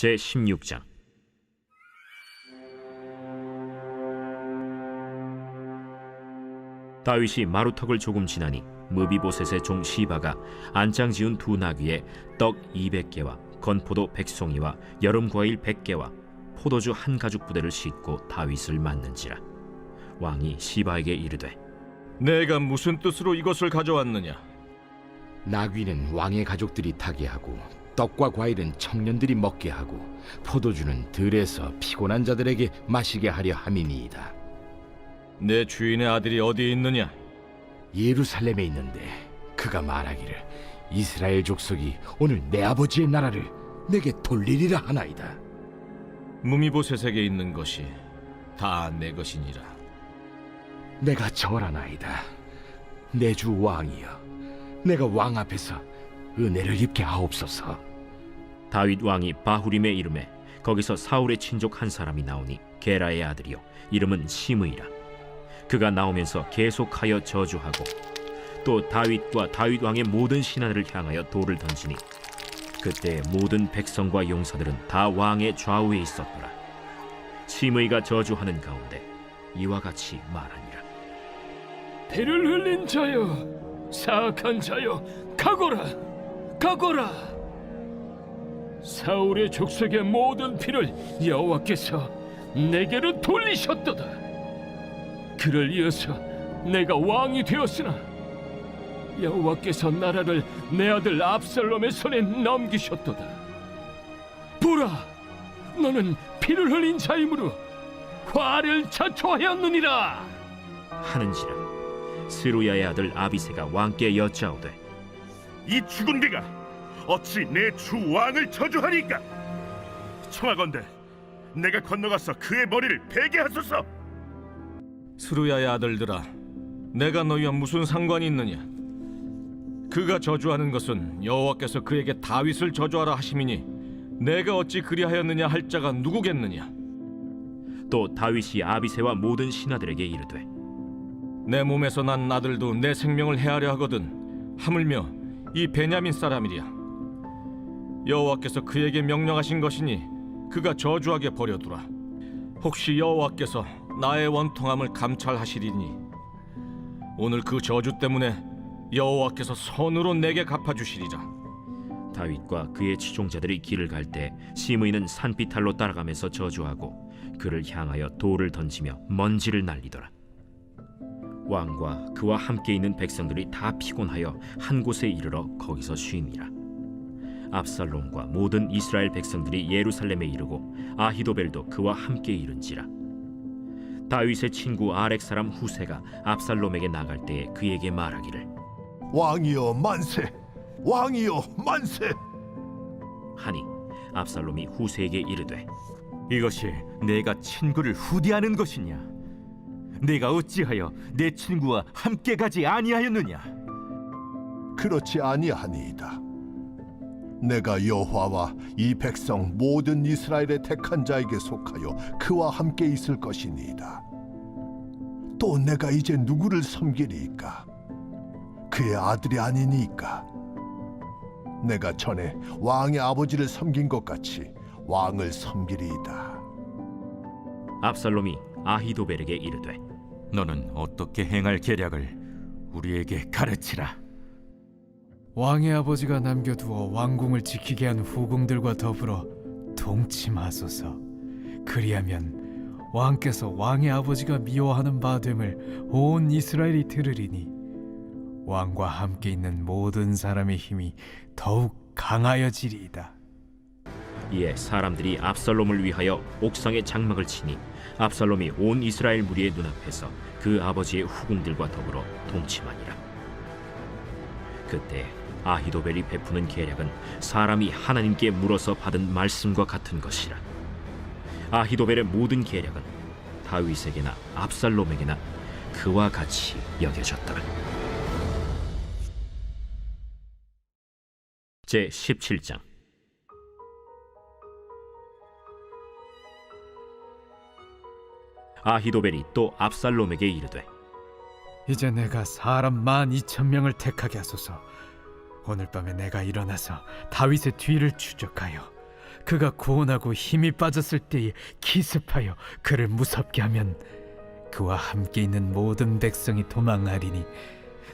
제 16장 다윗이 마루턱을 조금 지나니 무비보셋의 종 시바가 안장 지은 두 나귀에 떡 200개와 건포도 100송이와 여름 과일 100개와 포도주 한 가죽 부대를 싣고 다윗을 맞는지라 왕이 시바에게 이르되 내가 무슨 뜻으로 이것을 가져왔느냐? 나귀는 왕의 가족들이 타게 하고 떡과 과일은 청년들이 먹게 하고 포도주는 들에서 피곤한 자들에게 마시게 하려 함이니이다. 내 주인의 아들이 어디에 있느냐? 예루살렘에 있는데 그가 말하기를 이스라엘 족속이 오늘 내 아버지의 나라를 내게 돌리리라 하나이다. 무미보셋에게 있는 것이 다 내 것이니라. 내가 절하나이다. 내 주 왕이여, 내가 왕 앞에서 은혜를 입게 하옵소서. 다윗 왕이 바후림에 이름에 거기서 사울의 친족 한 사람이 나오니 게라의 아들이요. 이름은 시므이라. 그가 나오면서 계속하여 저주하고 또 다윗과 다윗 왕의 모든 신하들을 향하여 돌을 던지니 그때 모든 백성과 용사들은 다 왕의 좌우에 있었더라. 시므이가 저주하는 가운데 이와 같이 말하니라. 피를 흘린 자여, 사악한 자여, 가거라, 가거라. 사울의 족속의 모든 피를 여호와께서 내게로 돌리셨도다. 그를 이어서 내가 왕이 되었으나 여호와께서 나라를 내 아들 압살롬의 손에 넘기셨도다. 보라, 너는 피를 흘린 자이므로 화를 자초하였느니라. 하는지라 스루야의 아들 아비세가 왕께 여짜오되 이 죽은 개가 어찌 내 주 왕을 저주하리까? 청하건대 내가 건너가서 그의 머리를 베게 하소서. 수루야의 아들들아, 내가 너희와 무슨 상관이 있느냐? 그가 저주하는 것은 여호와께서 그에게 다윗을 저주하라 하심이니 내가 어찌 그리하였느냐 할 자가 누구겠느냐? 또 다윗이 아비세와 모든 신하들에게 이르되 내 몸에서 난 아들도 내 생명을 해하려 하거든 하물며 이 베냐민 사람이랴. 여호와께서 그에게 명령하신 것이니 그가 저주하게 버려두라. 혹시 여호와께서 나의 원통함을 감찰하시리니? 오늘 그 저주 때문에 여호와께서 손으로 내게 갚아주시리라. 다윗과 그의 추종자들이 길을 갈 때 시므이는 산비탈로 따라가면서 저주하고 그를 향하여 돌을 던지며 먼지를 날리더라. 왕과 그와 함께 있는 백성들이 다 피곤하여 한 곳에 이르러 거기서 쉼이라. 압살롬과 모든 이스라엘 백성들이 예루살렘에 이르고 아히도벨도 그와 함께 이른지라. 다윗의 친구 아렉 사람 후세가 압살롬에게 나갈 때에 그에게 말하기를 왕이여 만세! 왕이여 만세! 하니 압살롬이 후세에게 이르되 이것이 내가 친구를 후대하는 것이냐? 내가 어찌하여 내 친구와 함께 가지 아니하였느냐? 그렇지 아니하니이다. 내가 여호와와 이 백성 모든 이스라엘의 택한 자에게 속하여 그와 함께 있을 것이니이다. 또 내가 이제 누구를 섬기리이까? 그의 아들이 아니니까. 내가 전에 왕의 아버지를 섬긴 것 같이 왕을 섬기리이다. 압살롬이 아히도벨에게 이르되 너는 어떻게 행할 계략을 우리에게 가르치라. 왕의 아버지가 남겨두어 왕궁을 지키게 한 후궁들과 더불어 동침하소서. 그리하면 왕께서 왕의 아버지가 미워하는 바됨을 온 이스라엘이 들으리니 왕과 함께 있는 모든 사람의 힘이 더욱 강하여지리이다. 이에 사람들이 압살롬을 위하여 옥상에 장막을 치니 압살롬이 온 이스라엘 무리의 눈앞에서 그 아버지의 후궁들과 더불어 동침하니라. 그때 아히도벨이 베푸는 계략은 사람이 하나님께 물어서 받은 말씀과 같은 것이라. 아히도벨의 모든 계략은 다윗에게나 압살롬에게나 그와 같이 여겨졌더라. 제 17장 아히도벨이 또 압살롬에게 이르되 이제 내가 사람 만 이천 명을 택하게 하소서. 오늘 밤에 내가 일어나서 다윗의 뒤를 추적하여 그가 고온하고 힘이 빠졌을 때에 기습하여 그를 무섭게 하면 그와 함께 있는 모든 백성이 도망하리니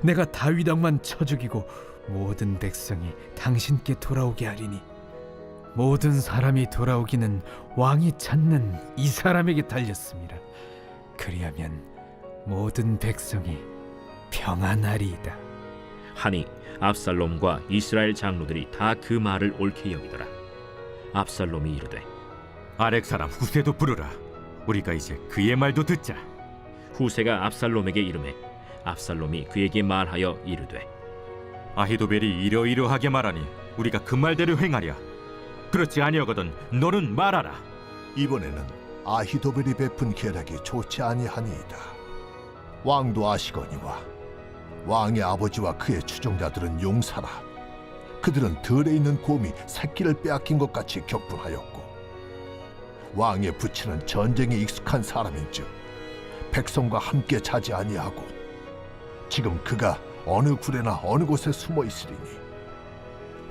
내가 다윗 왕만 쳐 죽이고 모든 백성이 당신께 돌아오게 하리니 모든 사람이 돌아오기는 왕이 찾는 이 사람에게 달렸습니다. 그리하면 모든 백성이 평안하리이다. 하니 압살롬과 이스라엘 장로들이 다 그 말을 옳게 여기더라. 압살롬이 이르되 아렉 사람 후세도 부르라. 우리가 이제 그의 말도 듣자. 후세가 압살롬에게 이르매 압살롬이 그에게 말하여 이르되 아히도벨이 이러이러하게 말하니 우리가 그 말대로 행하랴. 그렇지 아니하거든 너는 말하라. 이번에는 아히도벨이 베푼 계략이 좋지 아니하니이다. 왕도 아시거니와 왕의 아버지와 그의 추종자들은 용사라. 그들은 들에 있는 곰이 새끼를 빼앗긴 것 같이 격분하였고 왕의 부친은 전쟁에 익숙한 사람인즉 백성과 함께 자지 아니하고 지금 그가 어느 굴에나 어느 곳에 숨어 있으리니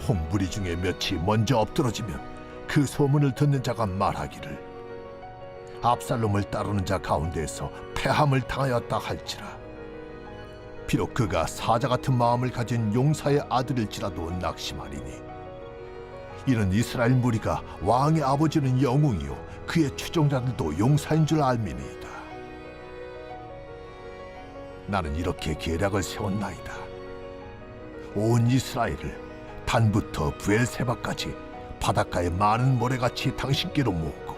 홍무리 중에 몇이 먼저 엎드러지면 그 소문을 듣는 자가 말하기를 압살롬을 따르는 자 가운데에서 패함을 당하였다 할지라. 비록 그가 사자 같은 마음을 가진 용사의 아들일지라도 낙심하리니 이는 이스라엘 무리가 왕의 아버지는 영웅이요 그의 추종자들도 용사인 줄 알미니이다. 나는 이렇게 계략을 세웠나이다. 온 이스라엘을 단부터 부엘세바까지 바닷가의 많은 모래같이 당신께로 모으고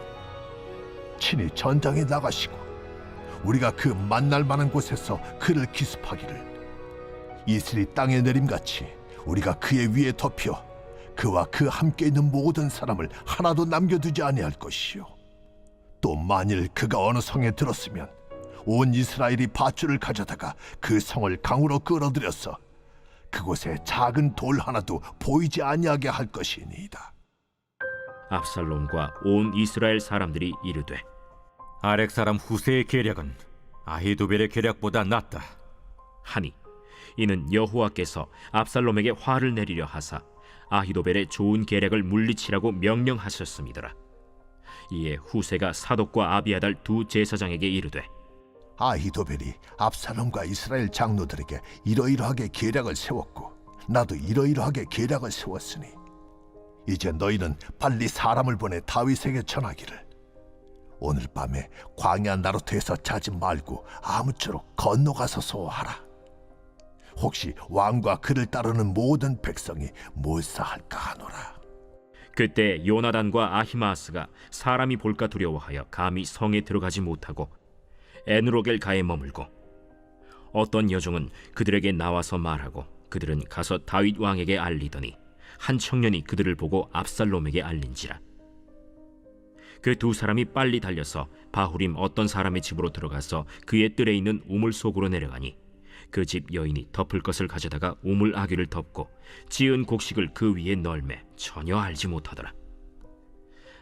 친히 전장에 나가시고 우리가 그 만날 만한 곳에서 그를 기습하기를 이슬이 땅에 내림같이 우리가 그의 위에 덮여 그와 그 함께 있는 모든 사람을 하나도 남겨두지 아니할 것이요. 또 만일 그가 어느 성에 들었으면 온 이스라엘이 밧줄을 가져다가 그 성을 강으로 끌어들여서 그곳에 작은 돌 하나도 보이지 아니하게 할 것이니이다. 압살롬과 온 이스라엘 사람들이 이르되 아렉 사람 후세의 계략은 아히도벨의 계략보다 낫다. 하니 이는 여호와께서 압살롬에게 화를 내리려 하사 아히도벨의 좋은 계략을 물리치라고 명령하셨음이더라. 이에 후세가 사독과 아비아달 두 제사장에게 이르되 아히도벨이 압살롬과 이스라엘 장로들에게 이러이러하게 계략을 세웠고 나도 이러이러하게 계략을 세웠으니 이제 너희는 빨리 사람을 보내 다윗에게 전하기를. 오늘 밤에 광야 나루트에서 자지 말고 아무쪼록 건너가서 소하라. 혹시 왕과 그를 따르는 모든 백성이 몰사할까 하노라. 그때 요나단과 아히마스가 사람이 볼까 두려워하여 감히 성에 들어가지 못하고 에누로겔 가에 머물고 어떤 여종은 그들에게 나와서 말하고 그들은 가서 다윗 왕에게 알리더니 한 청년이 그들을 보고 압살롬에게 알린지라. 그 두 사람이 빨리 달려서 바후림 어떤 사람의 집으로 들어가서 그의 뜰에 있는 우물 속으로 내려가니 그 집 여인이 덮을 것을 가져다가 우물 아귀를 덮고 지은 곡식을 그 위에 널매 전혀 알지 못하더라.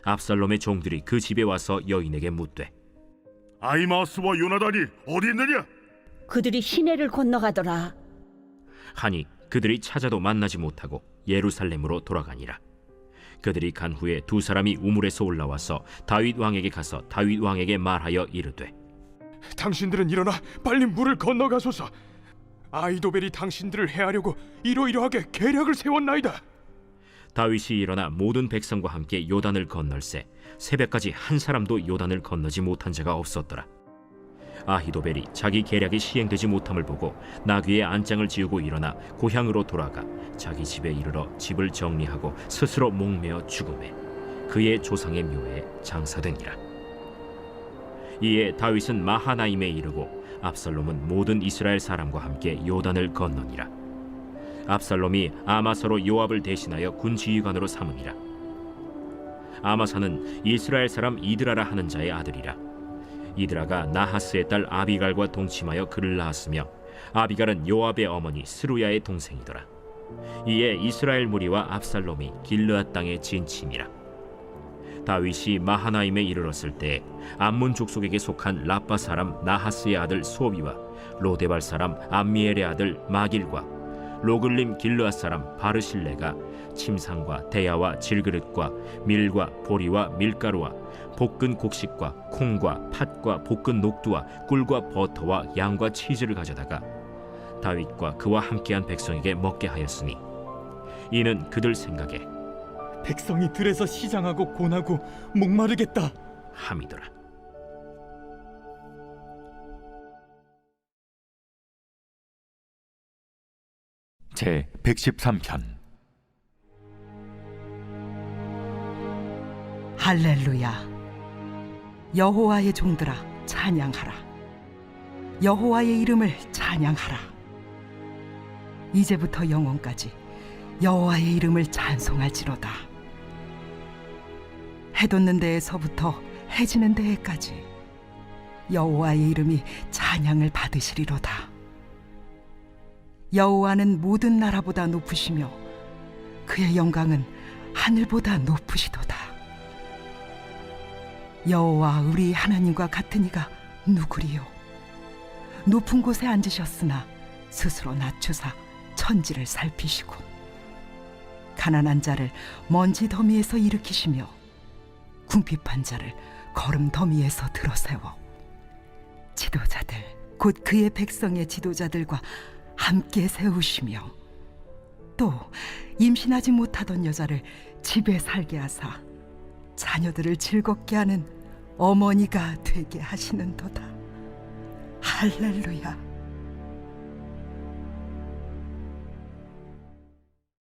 압살롬의 종들이 그 집에 와서 여인에게 묻되 아이마스와 요나단이 어디 있느냐? 그들이 시내를 건너가더라. 하니 그들이 찾아도 만나지 못하고 예루살렘으로 돌아가니라. 그들이 간 후에 두 사람이 우물에서 올라와서 다윗 왕에게 가서 다윗 왕에게 말하여 이르되 당신들은 일어나 빨리 물을 건너가소서. 아이도벨이 당신들을 해하려고 이러이러하게 계략을 세웠나이다. 다윗이 일어나 모든 백성과 함께 요단을 건널세 새벽까지 한 사람도 요단을 건너지 못한 자가 없었더라. 아히도벨이 자기 계략이 시행되지 못함을 보고 나귀의 안장을 지우고 일어나 고향으로 돌아가 자기 집에 이르러 집을 정리하고 스스로 목매어 죽음에 그의 조상의 묘에 장사되니라. 이에 다윗은 마하나임에 이르고 압살롬은 모든 이스라엘 사람과 함께 요단을 건너니라. 압살롬이 아마사로 요압을 대신하여 군 지휘관으로 삼으니라. 아마사는 이스라엘 사람 이드라라 하는 자의 아들이라. 이드라가 나하스의 딸 아비갈과 동침하여 그를 낳았으며 아비갈은 요압의 어머니 스루야의 동생이더라. 이에 이스라엘 무리와 압살롬이 길르앗 땅에 진침이라. 다윗이 마하나임에 이르렀을 때 암몬 족속에게 속한 라빠 사람 나하스의 아들 소비와 로데발 사람 암미엘의 아들 마길과 로글림 길르앗 사람 바르실레가 침상과 대야와 질그릇과 밀과 보리와 밀가루와 볶은 곡식과 콩과 팥과 볶은 녹두와 꿀과 버터와 양과 치즈를 가져다가 다윗과 그와 함께한 백성에게 먹게 하였으니 이는 그들 생각에 백성이 들에서 시장하고 고나고 목마르겠다. 함이더라. 제 113편. 할렐루야. 여호와의 종들아 찬양하라. 여호와의 이름을 찬양하라. 이제부터 영원까지 여호와의 이름을 찬송할지로다. 해 돋는 데에서부터 해 지는 데에까지 여호와의 이름이 찬양을 받으시리로다 여호와는 모든 나라보다 높으시며 그의 영광은 하늘보다 높으시도다 여호와 우리 하나님과 같은 이가 누구리요? 높은 곳에 앉으셨으나 스스로 낮추사 천지를 살피시고 가난한 자를 먼지 더미에서 일으키시며 궁핍한 자를 걸음 더미에서 들어세워 지도자들 곧 그의 백성의 지도자들과 함께 세우시며 또 임신하지 못하던 여자를 집에 살게 하사 자녀들을 즐겁게 하는 어머니가 되게 하시는도다. 할렐루야.